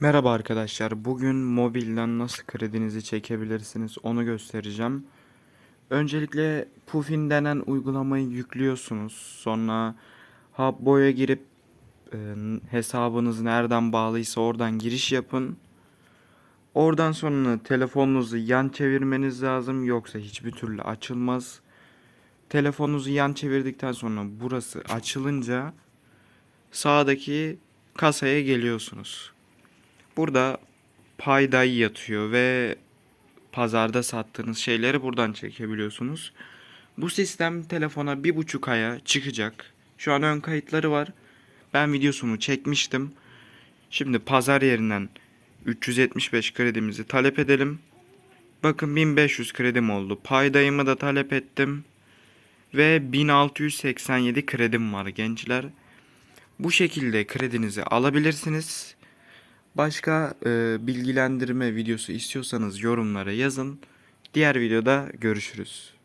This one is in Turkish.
Merhaba arkadaşlar. Bugün mobilden nasıl kredinizi çekebilirsiniz onu göstereceğim. Öncelikle Pufin denen uygulamayı yüklüyorsunuz. Sonra Habbo'ya girip e, hesabınız nereden bağlıysa oradan giriş yapın. Oradan sonra telefonunuzu yan çevirmeniz lazım yoksa hiçbir türlü açılmaz. Telefonunuzu yan çevirdikten sonra burası açılınca sağdaki kasaya geliyorsunuz. Burada payday yatıyor ve pazarda sattığınız şeyleri buradan çekebiliyorsunuz. Bu sistem telefona bir buçuk aya çıkacak. Şu an ön kayıtları var. Ben videosunu çekmiştim. Şimdi pazar yerinden 375 kredimizi talep edelim. Bakın 1500 kredim oldu. Paydayımı da talep ettim. Ve 1687 kredim var gençler. Bu şekilde kredinizi alabilirsiniz. Başka e, bilgilendirme videosu istiyorsanız yorumlara yazın. Diğer videoda görüşürüz.